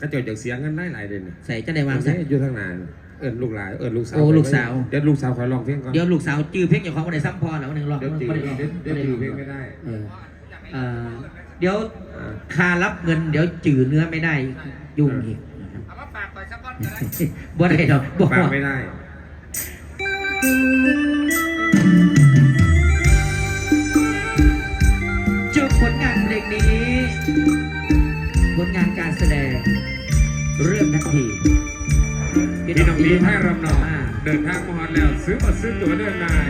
ก็เจ้าจากเสียเงินได้หลายเดือนใส่จะได้วางใช่ใส่ อยู่ทางหนานเอิญลูกหลานเอิญลูกสาวโอ้ลูกสาว เดี๋ยวลูกสาวคอยลองเพลงก่อนเดี๋ยวลูกสาวจื้อเพลงอย่างของคนไหนซ้ำพอแล้ววันหนึ่งรอบเดี๋ยวจืดวันหนึ่งรอบเดี๋ยวเดี๋ยวจืดเพลงไม่ได้เออเอ่อเดี๋ยวอ่าคารับเงิน เดี๋ยวจื้อเนื้อไม่ได้ยุ่งอีกนะครับเอามาฝากก่อนสักก้อนก็ได้บ่ได้ดอกบ่ฟังไม่ได้ จบผลงานเพลงนี้ ผลงานการแสดง เรื่องนาทีพี่น้องดีให้รำนองอ่าเดินทางมาฮอดแล้ว ซื้อบัตรซื้อตั๋วเดินนาย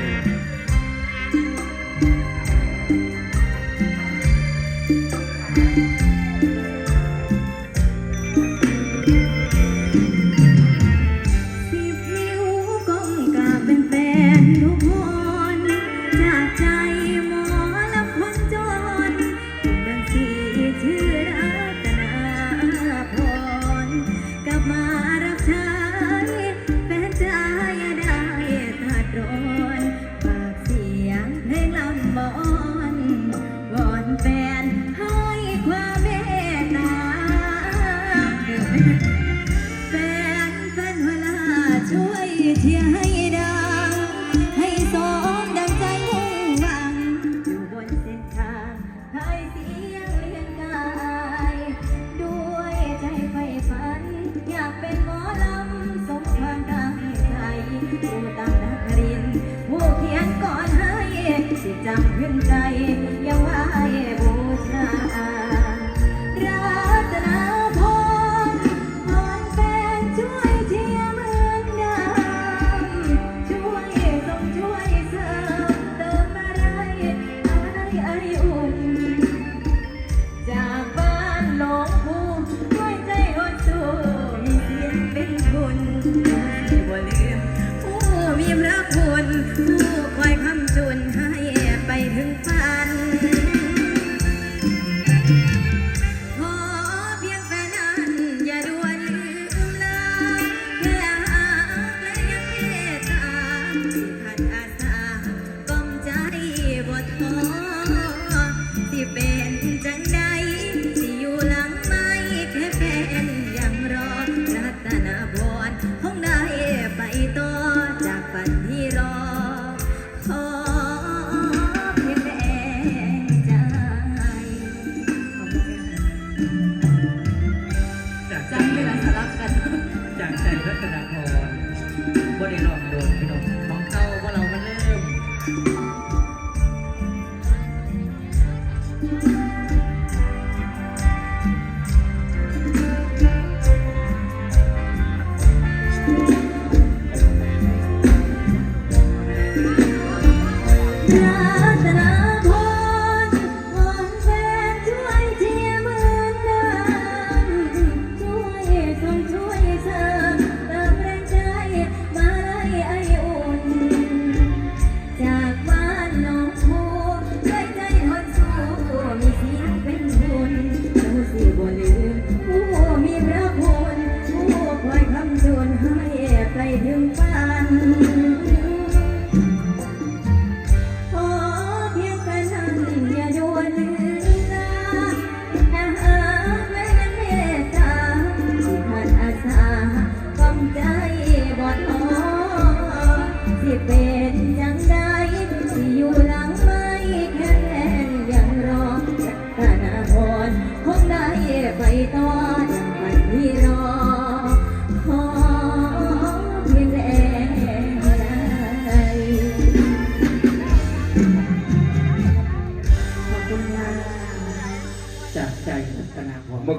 แฟนแฟนเวลาช่วยเชียร์ให้ดัง ให้สมดังใจมุ่งหวัง อยู่บนเส้นทางให้เสียงเลียงกาย ด้วยใจไฟฝัน อยากเป็นหมอลำสมความตั้งใจผู้ตั้งนักเรินผู้เขียนก่อนให้สิจำขึ้นใจ ยังไหวบูชา อ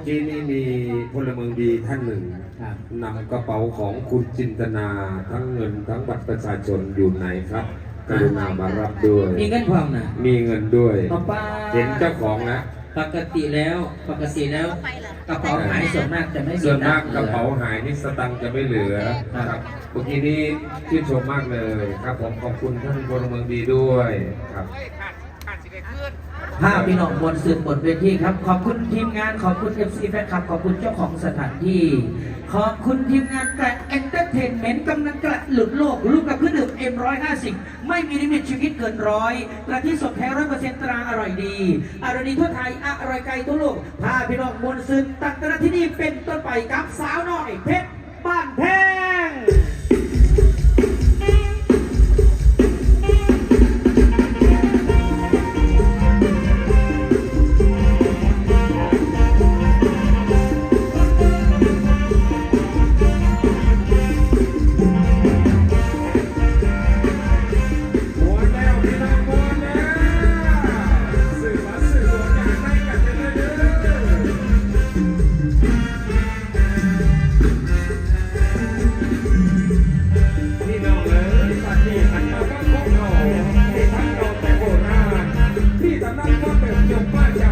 กี้นี้มีพลเมืองดีท่านหนึ่งครับนำกระเป๋าของคุณจินตนาทั้งเงินทั้งบัตรประชาชนอยู่ไหนครับกรุณามารับด้วย มีเงินพองนะมีเงินด้วยป้าป้าเห็นเจ้าของนะปกติแล้วปกติแล้ว กระเป๋าหายส่วนมากจะไม่ส่วนมากตังค์กระเป๋าหายนี่สตังค์จะไม่เหลือนะครับเมื่อกี้นี้ชื่นชมมากเลยครับผมขอบคุณท่านพลเมืองดีด้วยครับ เฮ้าพี่น้องบนสื่อบนเวทีครับ ขอบคุณทีมงานขอบคุณเอฟซีแฟนคลับ ขอบคุณเจ้าของสถานที่ ขอบคุณทีมงานกระเอนเตอร์เทนเมนต์กำลังกระหลุดโลกรูปกับเครื่อดื่มเอ็มร้อยห้าสิบไม่มีลิมิตชีวิตเกินร้อยกระที่สดแท้ร้อยเปอร์เซ็นต์ตราอร่อยดีอร่อยดีทั่วไทยอร่อยไกลทั่วโลกพาพี่น้องบนสื่อตั้งแต่ที่นี่เป็นต้นไปกับสาวน้อยเพชรบ้านแพง ก็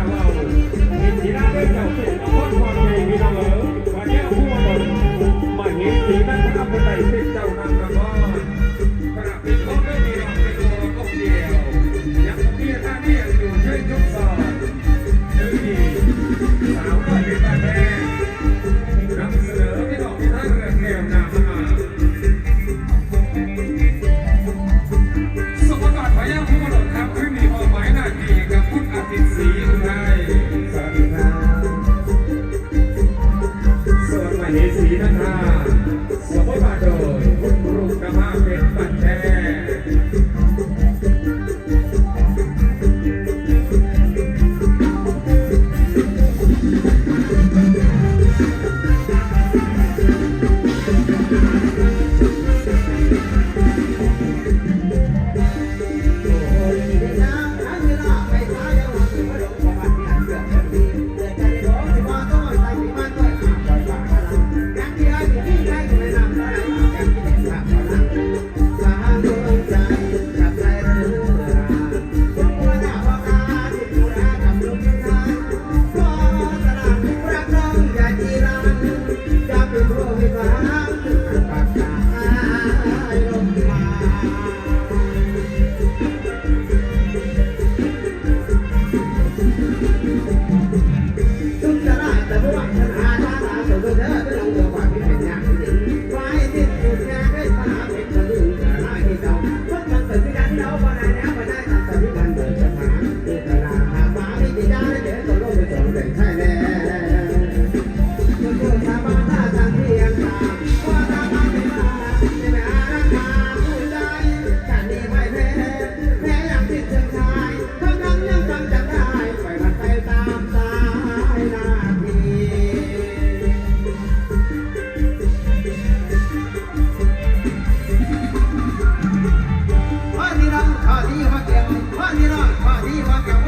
Thank you. ดีพอเตียงพาดีนอนพอดีพอเตียง